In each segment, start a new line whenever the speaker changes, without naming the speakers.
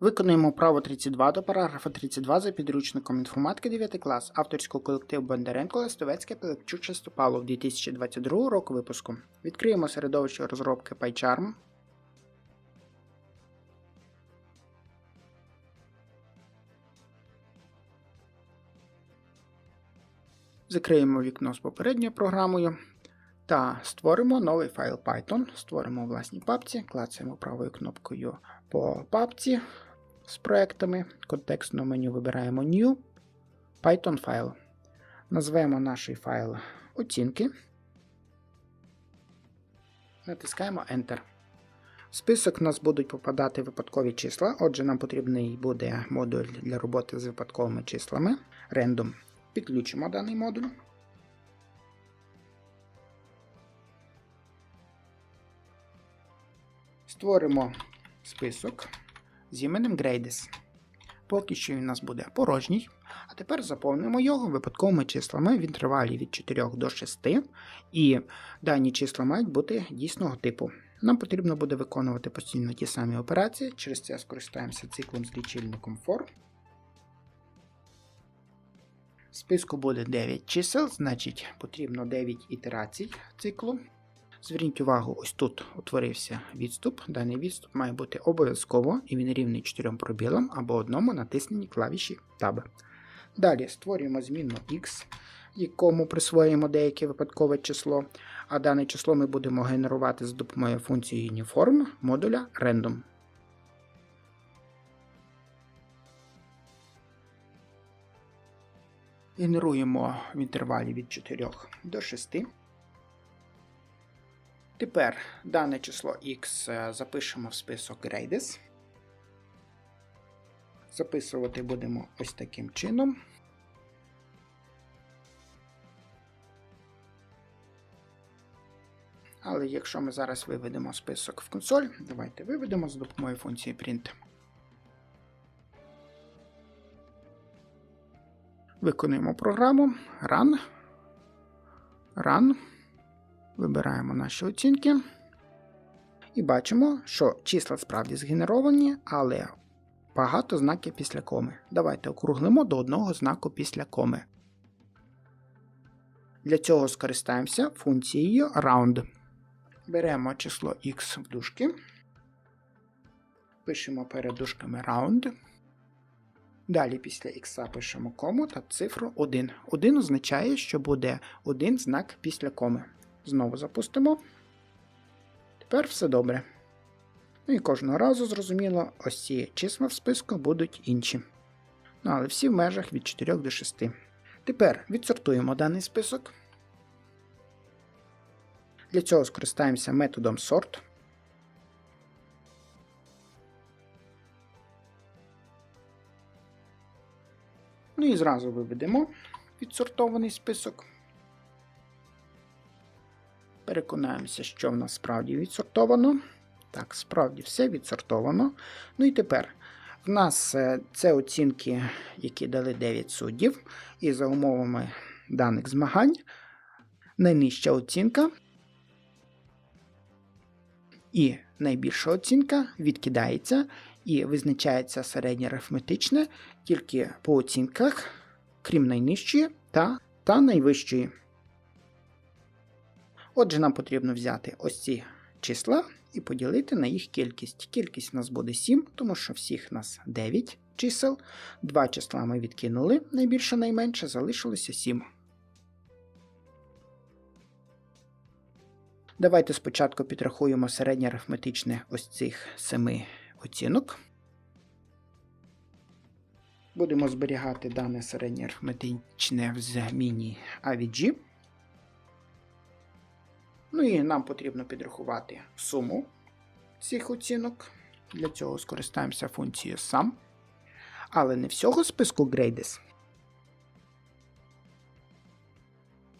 Виконуємо право 32 до параграфа 32 за підручником інформатики 9 клас авторського колективу Бондаренко Листовецьке Пилипчук Чистопалов 2022 року випуску. Відкриємо середовище розробки PyCharm. Закриємо вікно з попередньою програмою та створимо новий файл Python. Створимо у власній папці, клацаємо правою кнопкою по папці з проектами. Контекстне меню вибираємо New Python файл. Назвемо наш файл оцінки. Натискаємо Enter. В список у нас будуть попадати випадкові числа, отже, нам потрібний буде модуль для роботи з випадковими числами. Random. Підключимо даний модуль. Створимо список з іменем Grades. Поки що він у нас буде порожній. А тепер заповнимо його випадковими числами в інтервалі від 4 до 6. І дані числа мають бути дійсного типу. Нам потрібно буде виконувати постійно ті самі операції, через це скористаємося циклом з лічильником for. В списку буде 9 чисел, значить потрібно 9 ітерацій циклу. Зверніть увагу, ось тут утворився відступ. Даний відступ має бути обов'язково і він рівний 4 пробілам або одному натисненні клавіші Tab. Далі створюємо змінну x, якому присвоїмо деяке випадкове число, а дане число ми будемо генерувати за допомогою функції uniform модуля random. Генеруємо в інтервалі від 4 до 6. Тепер дане число x е, запишемо в список Grades. Записувати будемо ось таким чином. Але якщо ми зараз виведемо список в консоль, давайте виведемо за допомогою функції print. Виконуємо програму Run. Run. Вибираємо наші оцінки. І бачимо, що числа справді згенеровані, але багато знаків після коми. Давайте округлимо до одного знаку після коми. Для цього скористаємося функцією round. Беремо число x в дужки. Пишемо перед дужками round. Далі після x пишемо кому та цифру 1. 1 означає, що буде один знак після коми. Знову запустимо. Тепер все добре. Ну і кожного разу, зрозуміло, ось ці числа в списку будуть інші. Ну, але всі в межах від 4 до 6. Тепер відсортуємо даний список. Для цього скористаємося методом sort. Ну і зразу виведемо відсортований список. Переконаємося, що в нас справді відсортовано. Так, справді все відсортовано. Ну і тепер в нас е, це оцінки, які дали 9 суддів. І за умовами даних змагань найнижча оцінка і найбільша оцінка відкидається і визначається середнє арифметичне тільки по оцінках, крім найнижчої та, та найвищої. Отже, нам потрібно взяти ось ці числа і поділити на їх кількість. Кількість у нас буде 7, тому що всіх нас 9 чисел. Два числа ми відкинули найбільше найменше, залишилося 7. Давайте спочатку підрахуємо середнє арифметичне ось цих 7 оцінок. Будемо зберігати дане середнє арифметичне в зміні AVG. Ну і нам потрібно підрахувати суму цих оцінок. Для цього скористаємося функцією sum. Але не всього списку grades,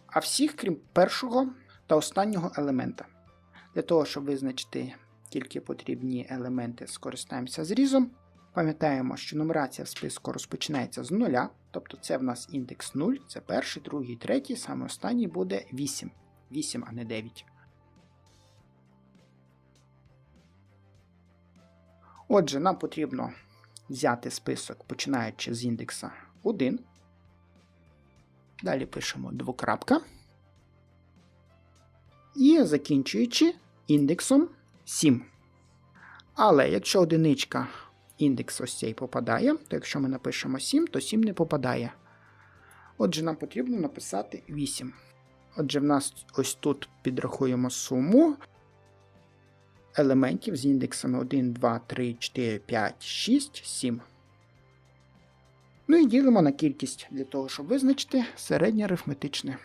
а всіх, крім першого та останнього елемента. Для того, щоб визначити тільки потрібні елементи, скористаємося зрізом. Пам'ятаємо, що нумерація в списку розпочинається з нуля, тобто це в нас індекс 0, це перший, другий, третій, саме останній буде 8. 8, а не 9. Отже, нам потрібно взяти список, починаючи з індекса 1. Далі пишемо двокрапка. І закінчуючи індексом 7. Але якщо одиничка індекс ось цей попадає, то якщо ми напишемо 7, то 7 не попадає. Отже, нам потрібно написати 8. Отже, в нас ось тут підрахуємо суму елементів з індексами 1, 2, 3, 4, 5, 6, 7. Ну і ділимо на кількість для того, щоб визначити середнє арифметичне.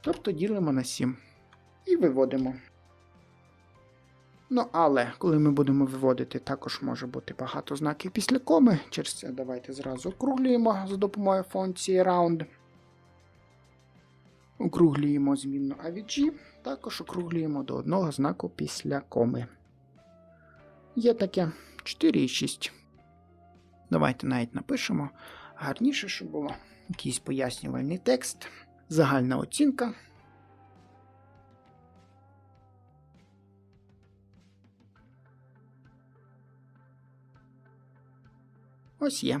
Тобто ділимо на 7. І виводимо. Ну, але коли ми будемо виводити, також може бути багато знаків після коми. Через це давайте зразу округлюємо за допомогою функції round. Округлюємо змінну AVG, також округлюємо до одного знаку після коми. Є таке 4,6. Давайте навіть напишемо гарніше, щоб було якийсь пояснювальний текст. Загальна оцінка. Ось є.